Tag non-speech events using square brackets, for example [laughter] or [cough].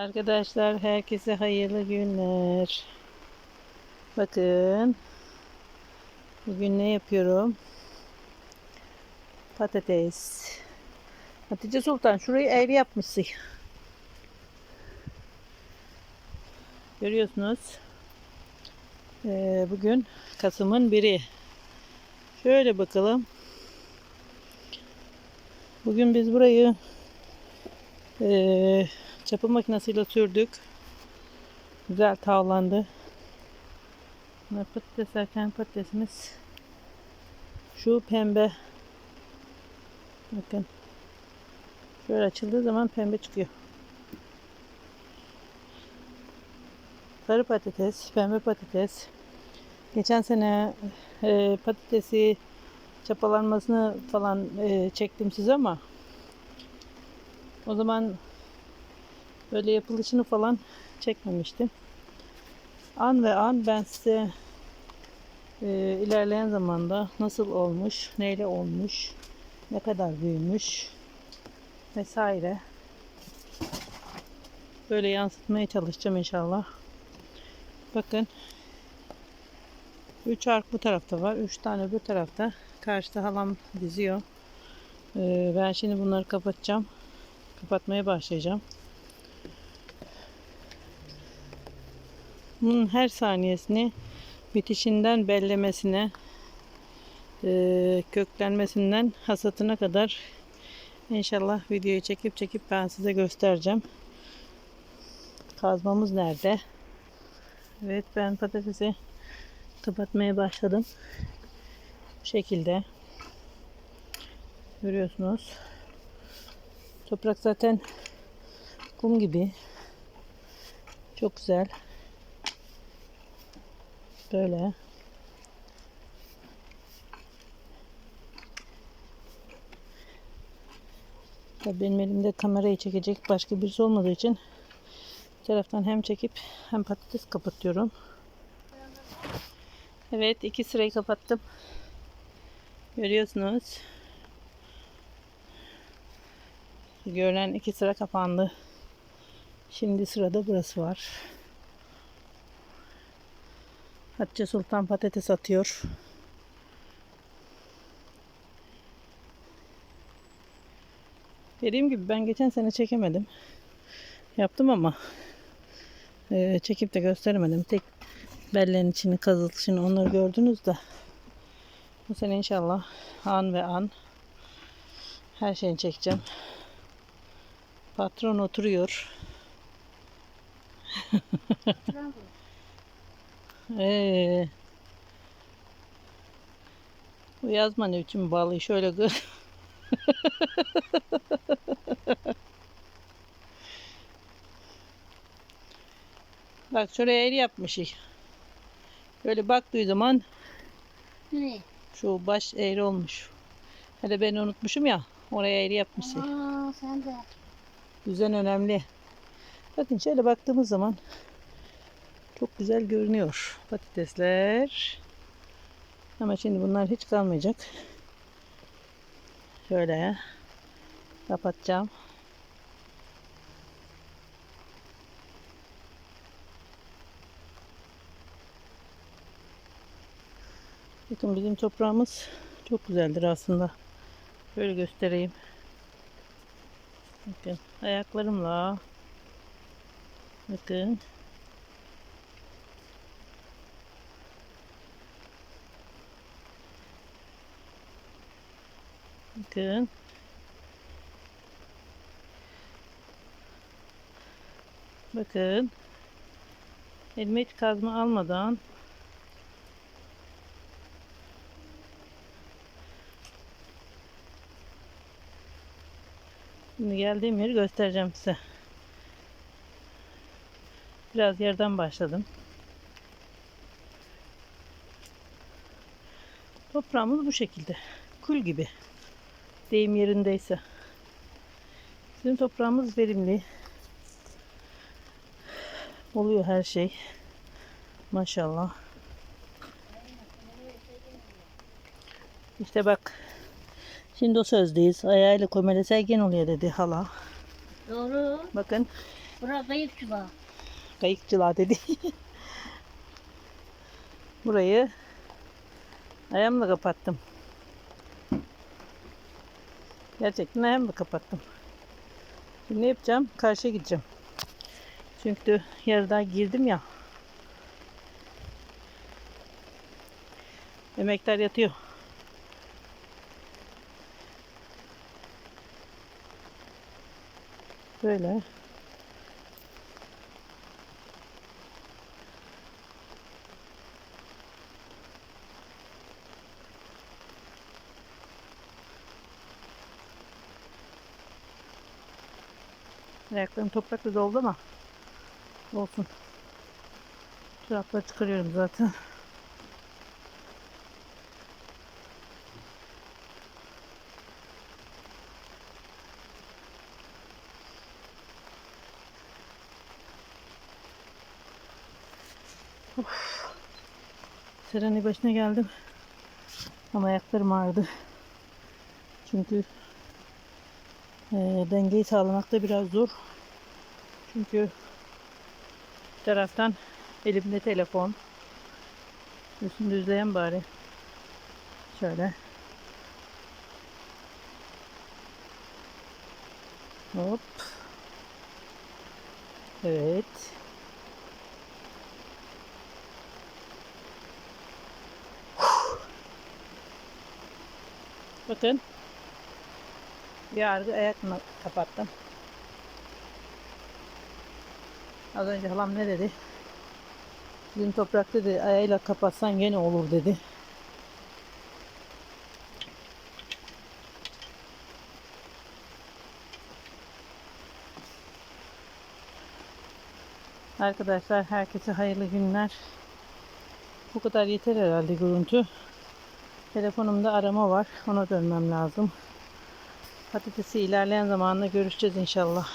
Arkadaşlar herkese hayırlı günler. Bakın. Bugün ne yapıyorum? Patates. Hatice Sultan şurayı eğri yapmışsın. Görüyorsunuz. Ee, bugün Kasım'ın biri. Şöyle bakalım. Bugün biz burayı eee çapı makinesiyle sürdük. Güzel tavlandı. Bunlar patates erken patatesimiz. Şu pembe. Bakın. Şöyle açıldığı zaman pembe çıkıyor. Sarı patates, pembe patates. Geçen sene e, patatesi çapalanmasını falan e, çektim size ama o zaman böyle yapılışını falan çekmemiştim. An ve an ben size e, ilerleyen zamanda nasıl olmuş, neyle olmuş, ne kadar büyümüş vesaire böyle yansıtmaya çalışacağım inşallah. Bakın 3 ark bu tarafta var. 3 tane bu tarafta. Karşıda halam diziyor. Ee, ben şimdi bunları kapatacağım. Kapatmaya başlayacağım. Bunun her saniyesini bitişinden bellemesine e, köklenmesinden hasatına kadar inşallah videoyu çekip çekip ben size göstereceğim. Kazmamız nerede? Evet ben patatesi kapatmaya başladım. Bu şekilde. Görüyorsunuz. Toprak zaten kum gibi. Çok güzel. Böyle. Tabii benim elimde kamerayı çekecek başka birisi olmadığı için bir taraftan hem çekip hem patates kapatıyorum. Evet iki sırayı kapattım. Görüyorsunuz. Görülen iki sıra kapandı. Şimdi sırada burası var. Hatice Sultan patates atıyor. Dediğim gibi ben geçen sene çekemedim. Yaptım ama e, çekip de gösteremedim. Tek bellerin içini kazılışını onları gördünüz de bu sene inşallah an ve an her şeyini çekeceğim. Patron oturuyor. Ee, bu yazma ne biçim balığı şöyle gör. [laughs] Bak şuraya el yapmış. Böyle baktığı zaman Ne? şu baş eğri olmuş. Hele ben unutmuşum ya. Oraya eğri yapmışsın. Aa sen de. Düzen önemli. Bakın şöyle baktığımız zaman çok güzel görünüyor patatesler. Ama şimdi bunlar hiç kalmayacak. Şöyle kapatacağım. Bakın bizim toprağımız çok güzeldir aslında. Şöyle göstereyim. Bakın ayaklarımla bakın bakın bakın elime hiç kazma almadan Şimdi geldiğim yeri göstereceğim size. Biraz yerden başladım. Toprağımız bu şekilde. Kul gibi. Deyim yerindeyse. Bizim toprağımız verimli. Oluyor her şey. Maşallah. İşte bak Şimdi o sözdeyiz. Ayağıyla komelese gen oluyor dedi hala. Doğru. Bakın Bura kayıp çubuğa. Kayıkçılar dedi. [laughs] Burayı ayağımla kapattım. Gerçekten ayağımla kapattım. Şimdi ne yapacağım? Karşıya gideceğim. Çünkü yarıda girdim ya. Emekler yatıyor. Böyle. Ayaklarım toprakla doldu ama olsun. Çorapları çıkarıyorum zaten. Of. Seren'in başına geldim. Ama ayaklarım ağrıdı. Çünkü e, dengeyi sağlamakta biraz zor. Çünkü bir taraftan elimde telefon. Üstünü düzleyen bari. Şöyle. Hop. Evet. Bakın. Bir argı ayakla kapattım. Az önce halam ne dedi? Dün toprak dedi ayağıyla kapatsan gene olur dedi. Arkadaşlar herkese hayırlı günler. Bu kadar yeter herhalde görüntü. Telefonumda arama var. Ona dönmem lazım. Patatesi ilerleyen zamanda görüşeceğiz inşallah.